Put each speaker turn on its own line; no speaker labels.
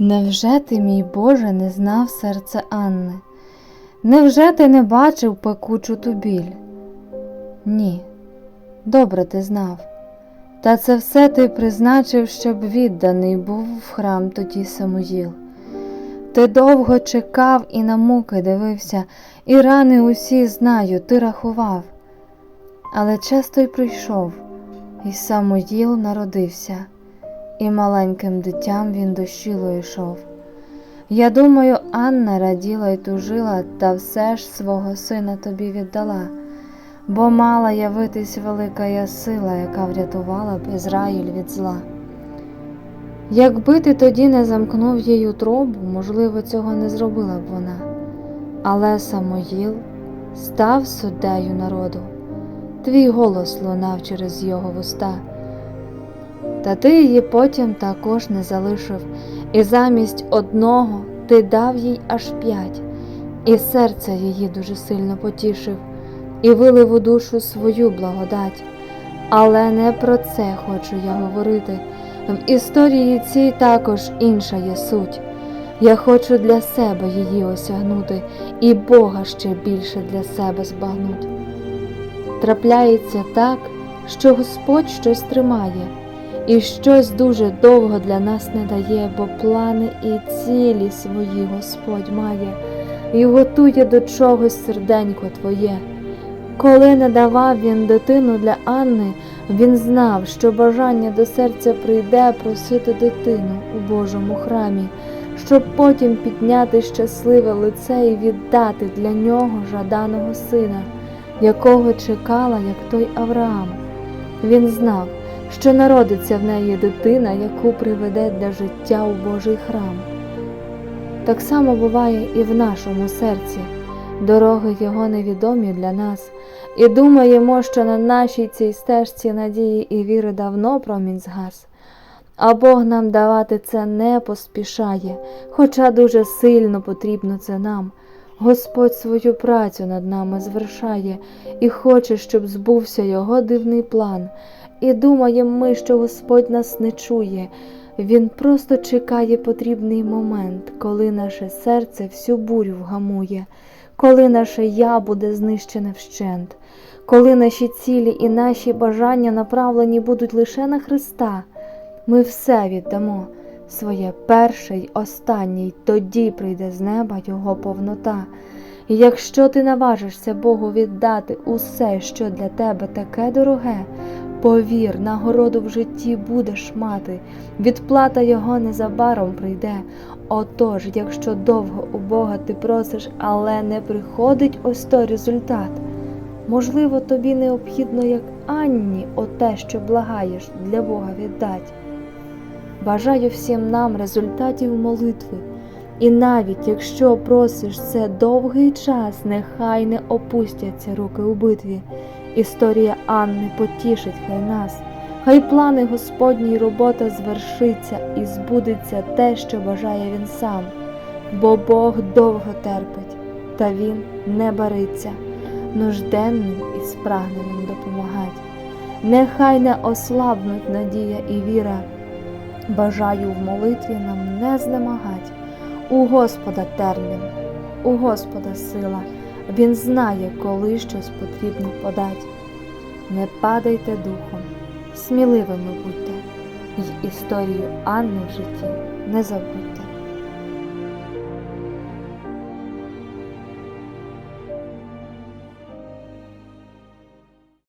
Невже ти, мій Боже, не знав серце Анни? Невже ти не бачив пекучу ту біль? Ні, добре ти знав. Та це все ти призначив, щоб відданий був в храм тоді Самуїл. Ти довго чекав і на муки дивився, і рани усі знаю, ти рахував. Але час той прийшов, і Самуїл народився, і маленьким дитям він до щілу йшов. Я думаю, Анна раділа й тужила, та все ж свого сина тобі віддала, бо мала явитись велика я сила, яка врятувала б Ізраїль від зла. Якби ти тоді не замкнув їй утробу, можливо, цього не зробила б вона. Але Самоїл став суддею народу, твій голос лунав через його вуста. Та ти її потім також не залишив, і замість одного ти дав їй аж п'ять, і серце її дуже сильно потішив, і вилив у душу свою благодать. Але не про це хочу я говорити. В історії цій також інша є суть. Я хочу для себе її осягнути, і Бога ще більше для себе збагнуть. Трапляється так, що Господь щось тримає, і щось дуже довго для нас не дає, бо плани і цілі свої Господь має, і готує до чогось серденько твоє. Коли не давав він дитину для Анни, він знав, що бажання до серця прийде просити дитину у Божому храмі, щоб потім підняти щасливе лице і віддати для нього жаданого сина, якого чекала, як той Авраам. Він знав, що народиться в неї дитина, яку приведе для життя у Божий храм. Так само буває і в нашому серці. Дороги його невідомі для нас, і думаємо, що на нашій цій стежці надії і віри давно промінь згас. А Бог нам давати це не поспішає, хоча дуже сильно потрібно це нам. Господь свою працю над нами звершає і хоче, щоб збувся його дивний план. І думаємо ми, що Господь нас не чує. Він просто чекає потрібний момент, коли наше серце всю бурю вгамує, коли наше я буде знищене вщент, коли наші цілі і наші бажання направлені будуть лише на Христа. Ми все віддамо, своє перше й останнє, тоді прийде з неба Його повнота. І якщо ти наважишся Богу віддати усе, що для тебе таке дороге, повір, нагороду в житті будеш мати, відплата Його незабаром прийде. Отож, якщо довго у Бога ти просиш, але не приходить ось той результат, можливо, тобі необхідно, як Анні, оте, що благаєш, для Бога віддать. Бажаю всім нам результатів молитви, і навіть якщо просиш це довгий час, нехай не опустяться руки у битві. Історія Анни потішить хай нас, хай плани Господні робота звершиться і збудеться те, що бажає він сам, бо Бог довго терпить, та Він не бариться, нужденним і спрагненим допомагать. Нехай не ослабнуть надія і віра. Бажаю в молитві нам не знемагать. У Господа термін, у Господа сила, Він знає, коли щось потрібно подати. Не падайте духом, сміливими будьте, й історію Анни в житті не забудьте.